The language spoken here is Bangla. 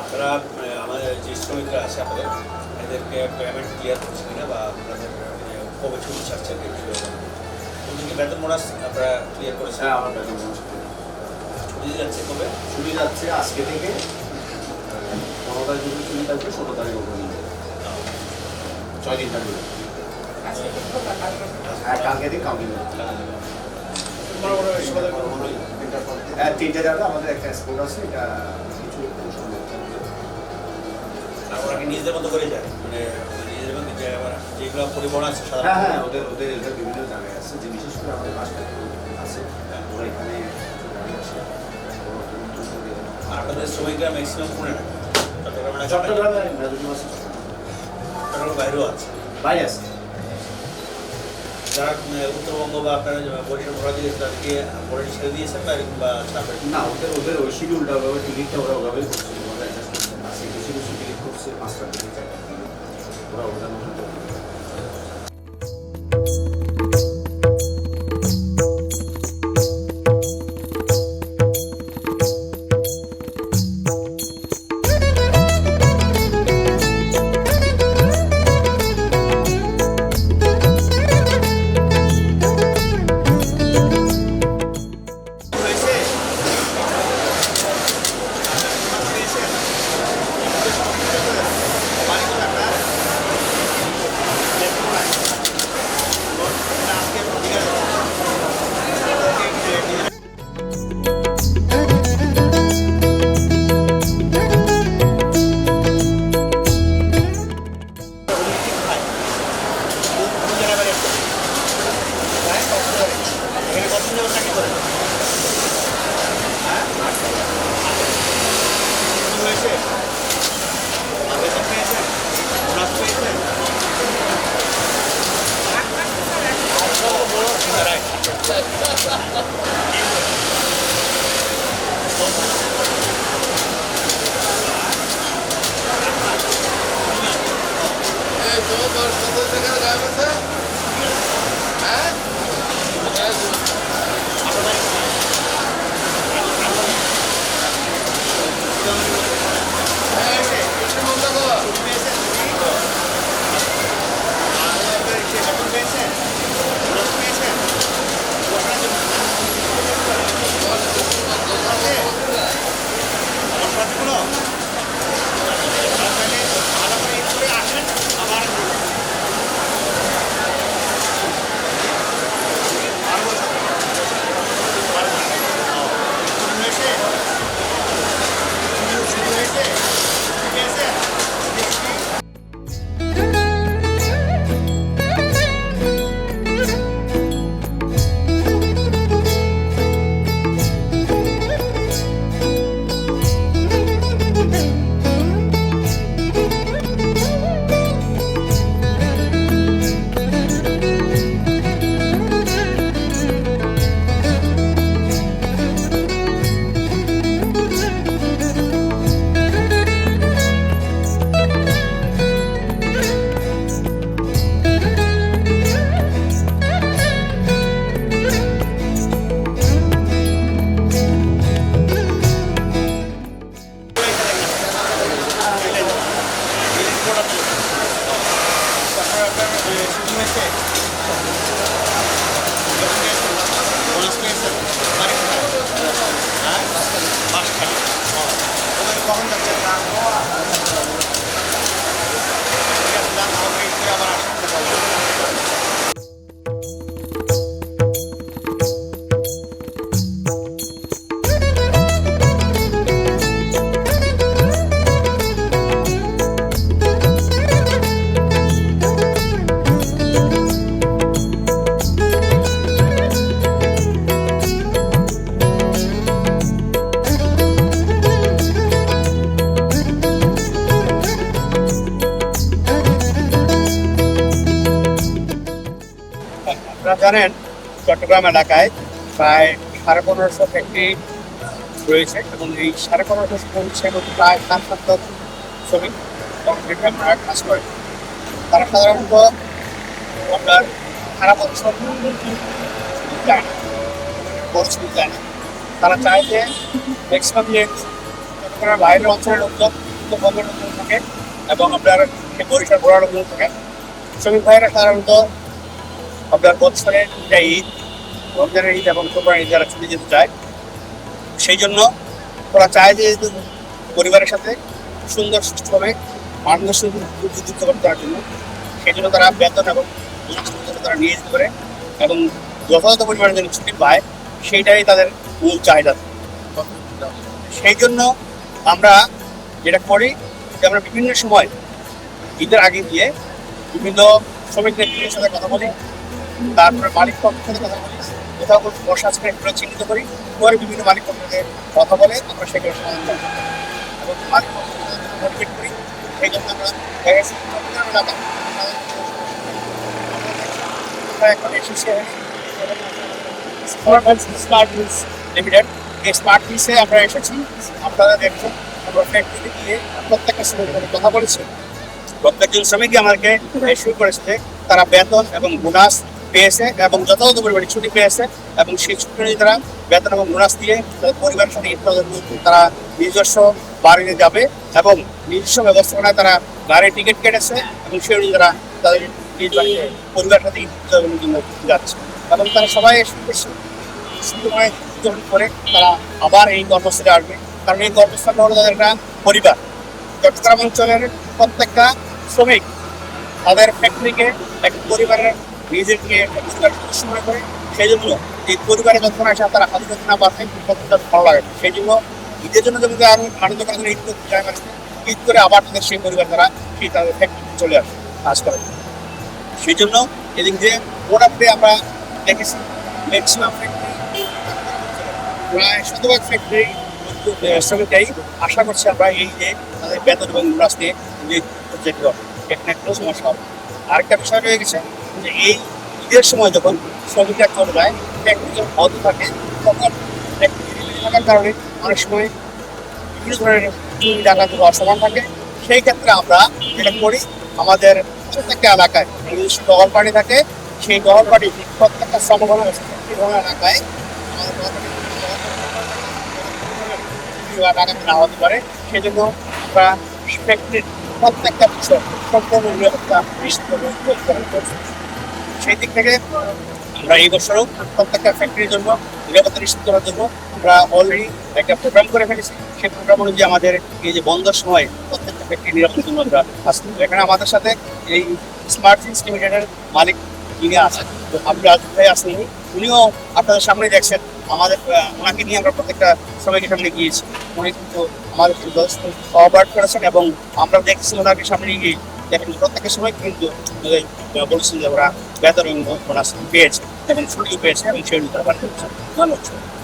আপনারা মানে, আমাদের যে শ্রমিকরা আছে আমাদের এদেরকে পেমেন্ট ক্লিয়ার করছে কিনা বা আপনাদের যে কবে ছুটি ছাড়ছে ওদেরকে বেতন বোনাস আপনারা ক্লিয়ার করেছেন? হ্যাঁ আমার বেতন বোনাস ছুটি যাচ্ছে কবে? ছুটি যাচ্ছে আজকে থেকে পনেরো তারিখ ছুটি থাকবে ষোলো তারিখ অবধি ছয় দিন থাকবে। হ্যাঁ কালকে দিন কালকে দিন। বড় বড় সমাধান হ্যাঁ তিনটে যাবে আমাদের একটা স্কুল আছে এটা কিছু আর ওরা নিজেদের মতো করে যায় মানে নিজেদের মতো যেগুলো পরিবহন আছে হ্যাঁ হ্যাঁ ওদের ওদের ওদের বিভিন্ন জায়গায় আছে যে বিশেষ করে আমাদের বাসটা আছে ওরা এখানে। আর আপনাদের শ্রমিকরা ম্যাক্সিমাম চট্টগ্রামে বাইরেও আছে। বাইরে আছে। যারা উত্তরবঙ্গ বা আপনারা বরিশাল ভরা দিয়েছে তাদেরকে বরিশাল ছেড়ে দিয়েছেন বা এরকম বা ছাড়বেন না, ওদের ওদের ওই শিডিউলটা ওভাবে টিকিটটা ওরা ওভাবেই করছে। ওরা কিছু পাঁচটা টিকিট ওরা ওদের meses. Dos meses. Con las piezas. ¿Vale? ¿Vale? Vas a caer. Ahora. ¿Cómo te আপনারা জানেন, চট্টগ্রাম এলাকায় প্রায় সাড়ে পনেরোশো ফ্যাক্টরি রয়েছে এবং এই সাড়ে পনেরোশো শ্রমিক মধ্যে প্রায় সাত সাত শ্রমিক কংক্রিট কাজ করে তারা সাধারণত আপনার সারা বছর যায় তারা চায় যে ম্যাক্সিমাম যে চট্টগ্রামের বাইরের অঞ্চলের লোকজন লোকজন থাকে এবং আপনার বরিশাল ঘোরার লোকজন থাকে। শ্রমিক ভাইরা সাধারণত আপনার বছরে দুটা ঈদ। রমজানের ঈদ এবং কোরবানির ঈদ যারা ছুটি যেতে চায়, সেই জন্য ওরা চায় যে পরিবারের সাথে সুন্দর, সুস্থভাবে মানুষের সাথে যুক্ত করতে পারার জন্য। সেই জন্য তারা বেতন এবং তারা নিয়ে যেতে পারে এবং যথাযথ পরিমাণে যেন ছুটি পায়, সেইটাই তাদের মূল চাহিদা। সেই জন্য আমরা যেটা করি যে আমরা বিভিন্ন সময় ঈদের আগে গিয়ে বিভিন্ন শ্রমিক নেতৃত্বের সাথে কথা বলি তারপরে মালিক পক্ষের কথা বলি কোথাও কোনো বর্ষা আছে, এগুলো চিহ্নিত করি। পরে বিভিন্ন মালিক পক্ষের কথা বলে আমরা সেগুলো সমাধান করি এবং মালিক করি। সেই জন্য আমরা এখন এসেছি স্মার্ট হিলস এই স্মার্ট আমরা এসেছি। আপনারা দেখছেন গিয়ে কথা প্রত্যেকজন শ্রমিকই আমাদেরকে শুরু করেছে? তারা বেতন এবং বোনাস পেয়েছে এবং যথাযথ পরিমাণে ছুটি পেয়েছে এবং সেই ছুটি নিয়ে তারা বেতন এবং বোনাস দিয়ে পরিবারের সাথে তারা নিজস্ব বাড়িতে যাবে এবং নিজস্ব ব্যবস্থাপনায় তারা গাড়ির টিকিট কেটেছে এবং সেই অনুযায়ী তারা তাদের নিজ পরিবারের সাথে জন্য যাচ্ছে এবং তারা সবাই সময় করে তারা আবার এই কর্মস্থলে আসবে। কারণ এই কর্মস্থলটা হলো তাদের একটা পরিবার। চট্টগ্রাম অঞ্চলের প্রত্যেকটা শ্রমিক তাদের ফ্যাক্টরিকে এক পরিবারের নিজেকে একটা সদস্য করে। সেই জন্য এই পরিবারে যখন আসে, তারা হাতে না পারছে কতটা ভালো লাগে। সেই জন্য ঈদের জন্য যেমন আরও আনন্দ করার জন্য ঈদ করতে যায় মানুষ ঈদ করে আবার তাদের সেই পরিবার তারা সেই তাদের ফ্যাক্টরি চলে আসে, কাজ করে। সেই জন্য এদিক দিয়ে মোটামুটি আমরা দেখেছি ম্যাক্সিমাম ফ্যাক্টরি প্রায় শতভাগ ফ্যাক্টরি শ্রমিকরাই আশা করছি আমরা এই যে তাদের বেতন এবং বোনাস নিয়ে যে এখানে একটা সমস্যা হবে। আরেকটা বিষয় রয়ে গেছে যে এই ঈদের সময় যখন শ্রমিকরা যায় ফ্যাক্টরি যখন বন্ধ থাকে, তখন ফ্যাক্টরি থাকার কারণে অনেক সময় বিভিন্ন ধরনের চুরি, ডাকাতি হওয়ার থাকে। সেই ক্ষেত্রে আমরা যেটা করি, আমাদের প্রত্যেকটা এলাকায় নিজস্ব টহল পার্টি থাকে। সেই টহল পার্টি প্রত্যেকটা সমগ্র এলাকায় না হতে পারে। সেই জন্য আমরা প্রত্যেকটা বিষয় সম্পূর্ণ নিরাপত্তা নিশ্চিত করছি। সেই দিক থেকে আমরা এই বছরও প্রত্যেকটা ফ্যাক্টরির জন্য, নিরাপত্তা নিশ্চিত করার জন্য আমরা অলরেডি একটা প্রোগ্রাম করে ফেলেছি। সেই প্রোগ্রাম অনুযায়ী আমাদের এই যে বন্ধের সময় প্রত্যেকটা ফ্যাক্টরি নিরাপত্তার জন্য আমরা করব এখানে আমাদের সাথে এই স্মার্ট ফিন্স লিমিটেডের মালিক যিনি আছেন, তো আপনি রাজু ভাই আছেন উনিও আপনাদের সামনে দেখছেন। আমাদের ওনাকে নিয়ে আমরা প্রত্যেকটা শ্রমিকের সামনে গিয়েছি। উনি কিন্তু আমাদের যথেষ্ট কোঅপারেট করেছেন এবং আমরা দেখছি ওনাকে সামনে গিয়ে। দেখেন প্রত্যেকের সময় কিন্তু বলেছেন যে ওরা বেতন এবং বোনাস পেয়েছে এবং ছুটিও পেয়েছে এবং সেই অনুযায়ী তারা বাড়ি ধন্যবাদ